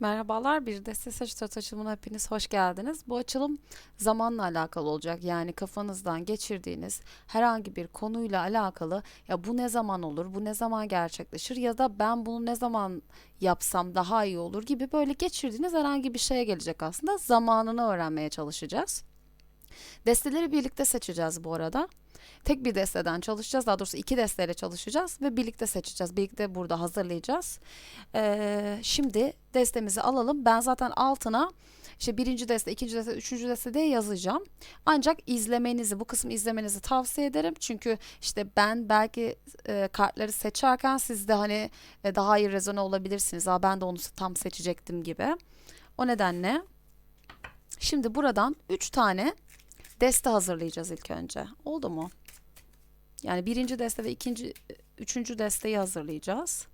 Merhabalar, bir deste saç tarot açılımına hepiniz hoş geldiniz. Bu açılım zamanla alakalı olacak. Yani kafanızdan geçirdiğiniz herhangi bir konuyla alakalı ya bu ne zaman olur, bu ne zaman gerçekleşir ya da ben bunu ne zaman yapsam daha iyi olur gibi böyle geçirdiğiniz herhangi bir şeye gelecek aslında. Zamanını öğrenmeye çalışacağız. Desteleri birlikte seçeceğiz bu arada. Tek bir desteden çalışacağız. Daha doğrusu iki desteyle çalışacağız ve birlikte seçeceğiz. Birlikte burada hazırlayacağız. Ee, şimdi destemizi alalım. Ben zaten altına işte birinci deste, ikinci deste, üçüncü deste diye yazacağım. Ancak izlemenizi, bu kısmı izlemenizi tavsiye ederim. Çünkü işte ben belki e, kartları seçerken siz de hani e, daha iyi rezone olabilirsiniz. Aa, ben de onu tam seçecektim gibi. O nedenle şimdi buradan 3 tane deste hazırlayacağız ilk önce. Oldu mu? Yani birinci deste ve ikinci, üçüncü desteyi hazırlayacağız.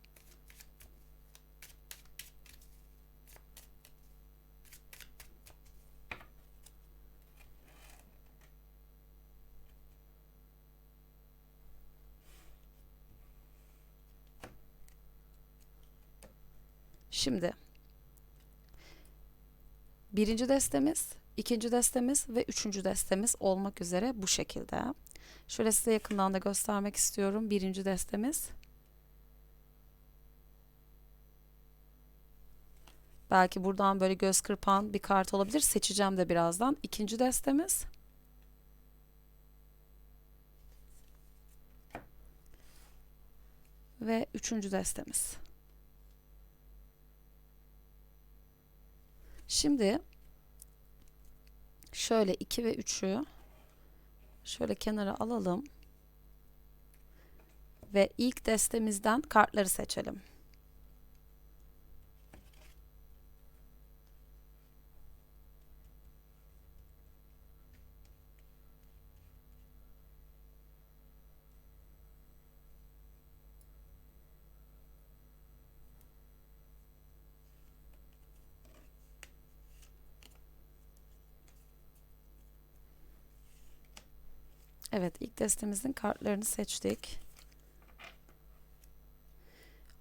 Şimdi birinci destemiz, ikinci destemiz ve üçüncü destemiz olmak üzere bu şekilde. Şöyle size yakından da göstermek istiyorum. Birinci destemiz. Belki buradan böyle göz kırpan bir kart olabilir. Seçeceğim de birazdan. İkinci destemiz. Ve üçüncü destemiz. Şimdi şöyle 2 ve 3'ü şöyle kenara alalım. Ve ilk destemizden kartları seçelim. Evet, ilk destemizin kartlarını seçtik.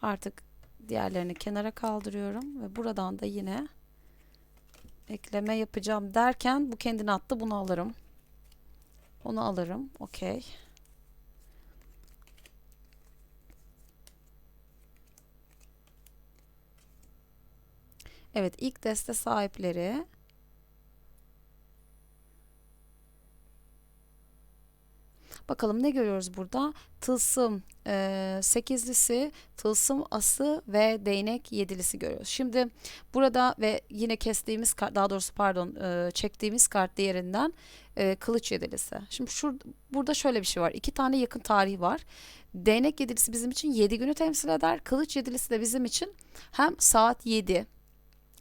Artık diğerlerini kenara kaldırıyorum ve buradan da yine ekleme yapacağım derken bu kendini attı. Bunu alırım. Onu alırım. Okey. Evet, ilk deste sahipleri Bakalım ne görüyoruz burada? Tılsım e, sekizlisi, tılsım ası ve değnek yedilisi görüyoruz. Şimdi burada ve yine kestiğimiz kart, daha doğrusu pardon e, çektiğimiz kart diğerinden e, kılıç yedilisi. Şimdi şur, burada şöyle bir şey var. İki tane yakın tarihi var. Değnek yedilisi bizim için 7 günü temsil eder. Kılıç yedilisi de bizim için hem saat 7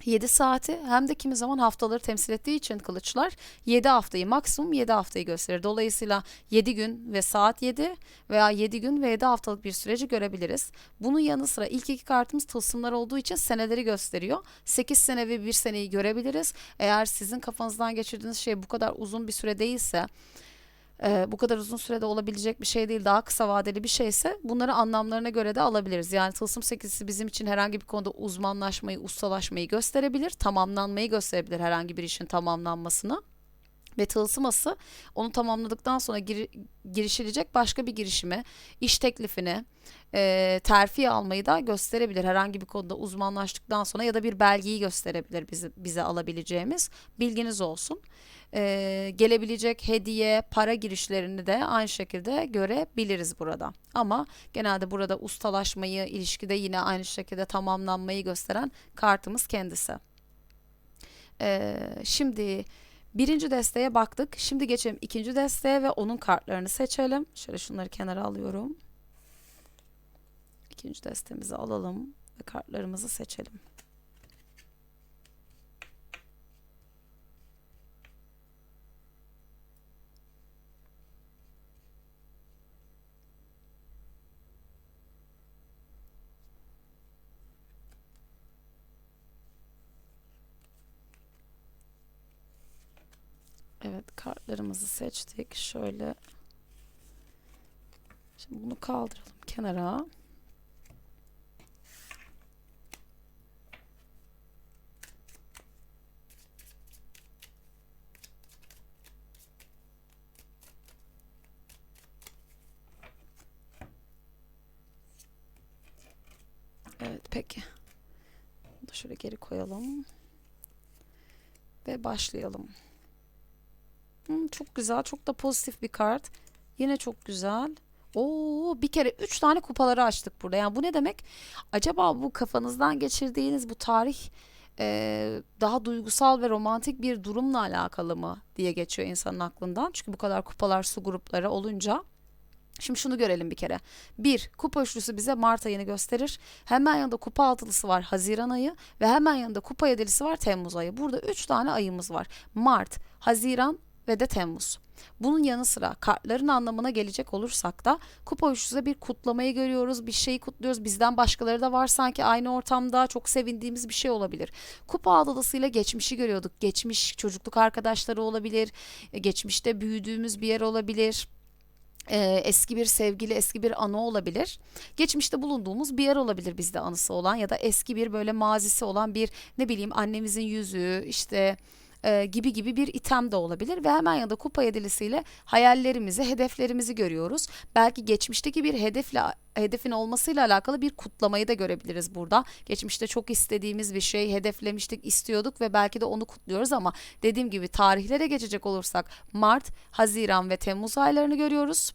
7 saati hem de kimi zaman haftaları temsil ettiği için kılıçlar 7 haftayı maksimum 7 haftayı gösterir. Dolayısıyla 7 gün ve saat 7 veya 7 gün ve 7 haftalık bir süreci görebiliriz. Bunun yanı sıra ilk iki kartımız tılsımlar olduğu için seneleri gösteriyor. 8 sene ve 1 seneyi görebiliriz. Eğer sizin kafanızdan geçirdiğiniz şey bu kadar uzun bir süre değilse e, bu kadar uzun sürede olabilecek bir şey değil daha kısa vadeli bir şeyse bunları anlamlarına göre de alabiliriz. Yani tılsım sekizisi bizim için herhangi bir konuda uzmanlaşmayı, ustalaşmayı gösterebilir, tamamlanmayı gösterebilir herhangi bir işin tamamlanmasını. Ve tılsıması onu tamamladıktan sonra gir, girişilecek başka bir girişime, iş teklifini, e, terfi almayı da gösterebilir. Herhangi bir konuda uzmanlaştıktan sonra ya da bir belgeyi gösterebilir bize, bize alabileceğimiz. Bilginiz olsun. E, gelebilecek hediye, para girişlerini de aynı şekilde görebiliriz burada. Ama genelde burada ustalaşmayı, ilişkide yine aynı şekilde tamamlanmayı gösteren kartımız kendisi. E, şimdi birinci desteğe baktık. Şimdi geçelim ikinci desteğe ve onun kartlarını seçelim. Şöyle şunları kenara alıyorum. İkinci destemizi alalım ve kartlarımızı seçelim. Evet kartlarımızı seçtik. Şöyle. Şimdi bunu kaldıralım kenara. Evet peki. Bunu da şöyle geri koyalım. Ve başlayalım. Hmm, çok güzel. Çok da pozitif bir kart. Yine çok güzel. Oo, bir kere 3 tane kupaları açtık burada. Yani bu ne demek? Acaba bu kafanızdan geçirdiğiniz bu tarih e, daha duygusal ve romantik bir durumla alakalı mı diye geçiyor insanın aklından. Çünkü bu kadar kupalar su grupları olunca. Şimdi şunu görelim bir kere. Bir, kupa üçlüsü bize Mart ayını gösterir. Hemen yanında kupa altılısı var Haziran ayı ve hemen yanında kupa yedilisi var Temmuz ayı. Burada üç tane ayımız var. Mart, Haziran ve de Temmuz. Bunun yanı sıra kartların anlamına gelecek olursak da kupa üçlüsüde bir kutlamayı görüyoruz, bir şeyi kutluyoruz. Bizden başkaları da var sanki aynı ortamda çok sevindiğimiz bir şey olabilir. Kupa adalısıyla geçmişi görüyorduk. Geçmiş çocukluk arkadaşları olabilir, e, geçmişte büyüdüğümüz bir yer olabilir e, eski bir sevgili, eski bir anı olabilir. Geçmişte bulunduğumuz bir yer olabilir bizde anısı olan ya da eski bir böyle mazisi olan bir ne bileyim annemizin yüzüğü işte e, gibi gibi bir item de olabilir ve hemen yanında kupa yedilisiyle hayallerimizi, hedeflerimizi görüyoruz. Belki geçmişteki bir hedefle hedefin olmasıyla alakalı bir kutlamayı da görebiliriz burada. Geçmişte çok istediğimiz bir şey hedeflemiştik, istiyorduk ve belki de onu kutluyoruz ama dediğim gibi tarihlere geçecek olursak Mart, Haziran ve Temmuz aylarını görüyoruz.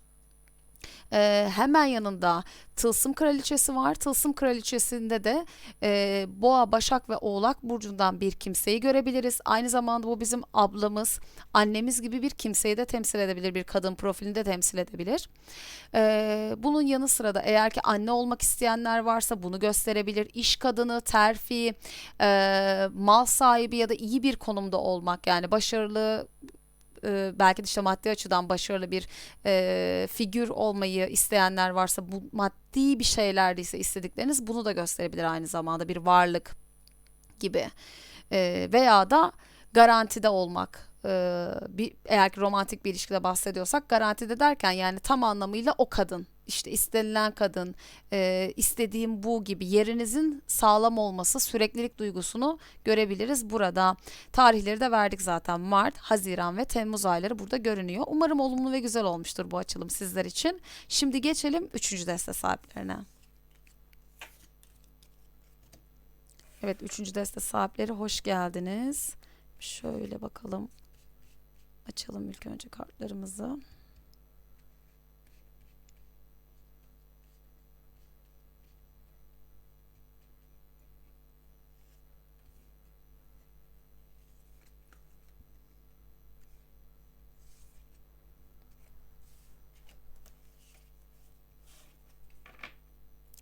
Ee, hemen yanında Tılsım Kraliçesi var. Tılsım Kraliçesi'nde de e, Boğa, Başak ve Oğlak burcundan bir kimseyi görebiliriz. Aynı zamanda bu bizim ablamız, annemiz gibi bir kimseyi de temsil edebilir. Bir kadın profilini de temsil edebilir. Ee, bunun yanı sıra da eğer ki anne olmak isteyenler varsa bunu gösterebilir. İş kadını, terfi, e, mal sahibi ya da iyi bir konumda olmak yani başarılı e, belki de işte maddi açıdan başarılı bir e, figür olmayı isteyenler varsa bu maddi bir şeylerdeyse istedikleriniz bunu da gösterebilir aynı zamanda bir varlık gibi. E, veya da garantide olmak e, bir eğer ki romantik bir ilişkide bahsediyorsak garantide derken yani tam anlamıyla o kadın işte istenilen kadın, e, istediğim bu gibi yerinizin sağlam olması, süreklilik duygusunu görebiliriz burada. Tarihleri de verdik zaten. Mart, Haziran ve Temmuz ayları burada görünüyor. Umarım olumlu ve güzel olmuştur bu açılım sizler için. Şimdi geçelim 3. deste sahiplerine. Evet 3. deste sahipleri hoş geldiniz. Şöyle bakalım. Açalım ilk önce kartlarımızı.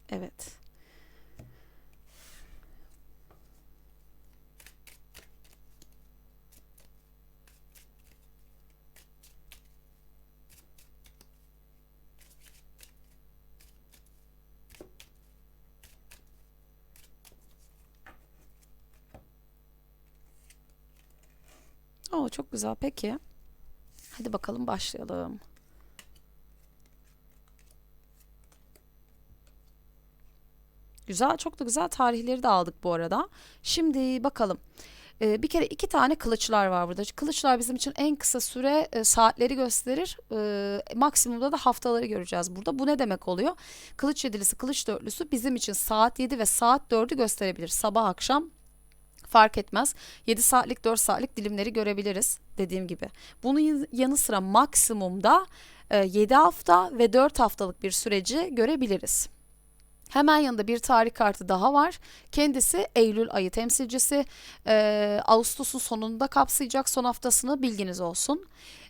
Evet. Oo, çok güzel. Peki. Hadi bakalım başlayalım. Güzel, çok da güzel tarihleri de aldık bu arada. Şimdi bakalım. Ee, bir kere iki tane kılıçlar var burada. Kılıçlar bizim için en kısa süre e, saatleri gösterir. E, maksimumda da haftaları göreceğiz burada. Bu ne demek oluyor? Kılıç yedilisi, kılıç dörtlüsü bizim için saat 7 ve saat 4'ü gösterebilir. Sabah akşam fark etmez. 7 saatlik 4 saatlik dilimleri görebiliriz dediğim gibi. Bunun yanı sıra maksimumda e, 7 hafta ve 4 haftalık bir süreci görebiliriz. Hemen yanında bir tarih kartı daha var. Kendisi Eylül ayı temsilcisi. Ee, Ağustos'un sonunda kapsayacak son haftasını bilginiz olsun.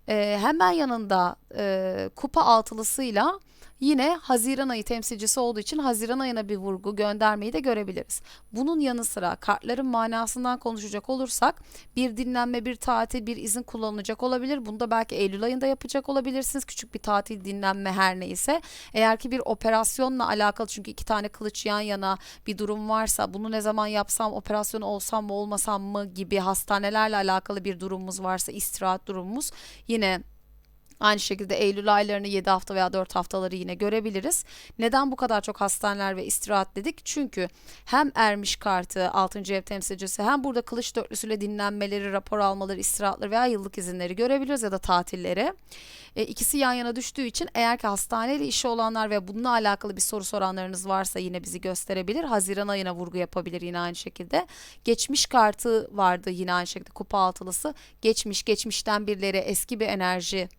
Ee, hemen yanında e, kupa altılısıyla Yine Haziran ayı temsilcisi olduğu için Haziran ayına bir vurgu göndermeyi de görebiliriz. Bunun yanı sıra kartların manasından konuşacak olursak bir dinlenme, bir tatil, bir izin kullanılacak olabilir. Bunu da belki Eylül ayında yapacak olabilirsiniz. Küçük bir tatil, dinlenme her neyse. Eğer ki bir operasyonla alakalı çünkü iki tane kılıç yan yana bir durum varsa bunu ne zaman yapsam, operasyon olsam mı olmasam mı gibi hastanelerle alakalı bir durumumuz varsa istirahat durumumuz yine yine Aynı şekilde Eylül aylarını 7 hafta veya 4 haftaları yine görebiliriz. Neden bu kadar çok hastaneler ve istirahat dedik? Çünkü hem ermiş kartı 6. ev temsilcisi hem burada kılıç dörtlüsüyle dinlenmeleri, rapor almaları, istirahatları veya yıllık izinleri görebiliriz ya da tatilleri. E, ikisi yan yana düştüğü için eğer ki hastaneyle işi olanlar ve bununla alakalı bir soru soranlarınız varsa yine bizi gösterebilir. Haziran ayına vurgu yapabilir yine aynı şekilde. Geçmiş kartı vardı yine aynı şekilde kupa altılısı. Geçmiş, geçmişten birileri eski bir enerji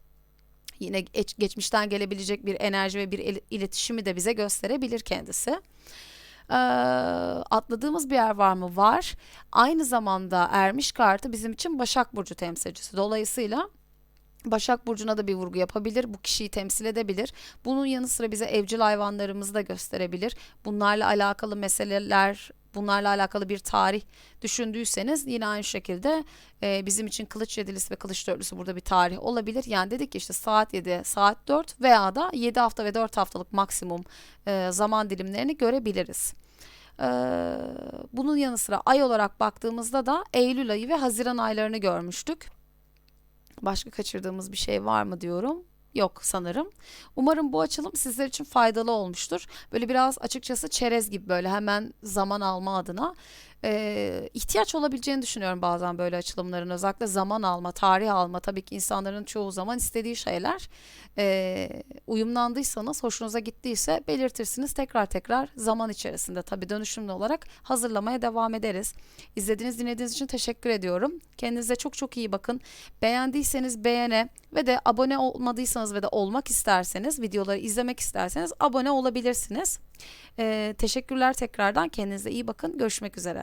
yine geç, geçmişten gelebilecek bir enerji ve bir il- iletişimi de bize gösterebilir kendisi. Ee, atladığımız bir yer var mı? Var. Aynı zamanda Ermiş kartı bizim için Başak Burcu temsilcisi. Dolayısıyla Başak Burcu'na da bir vurgu yapabilir. Bu kişiyi temsil edebilir. Bunun yanı sıra bize evcil hayvanlarımızı da gösterebilir. Bunlarla alakalı meseleler, bunlarla alakalı bir tarih düşündüyseniz yine aynı şekilde e, bizim için kılıç yedilisi ve kılıç dörtlüsü burada bir tarih olabilir. Yani dedik ki işte saat 7, saat 4 veya da 7 hafta ve 4 haftalık maksimum e, zaman dilimlerini görebiliriz. Ee, bunun yanı sıra ay olarak baktığımızda da Eylül ayı ve Haziran aylarını görmüştük. Başka kaçırdığımız bir şey var mı diyorum. Yok sanırım. Umarım bu açılım sizler için faydalı olmuştur. Böyle biraz açıkçası çerez gibi böyle hemen zaman alma adına e, ihtiyaç olabileceğini düşünüyorum bazen böyle açılımların. Özellikle zaman alma, tarih alma tabii ki insanların çoğu zaman istediği şeyler. E, uyumlandıysanız, hoşunuza gittiyse belirtirsiniz. Tekrar tekrar zaman içerisinde tabii dönüşümlü olarak hazırlamaya devam ederiz. İzlediğiniz, dinlediğiniz için teşekkür ediyorum. Kendinize çok çok iyi bakın. Beğendiyseniz beğene ve de abone olmadıysanız ve de olmak isterseniz, videoları izlemek isterseniz abone olabilirsiniz. Ee, teşekkürler tekrardan. Kendinize iyi bakın. Görüşmek üzere.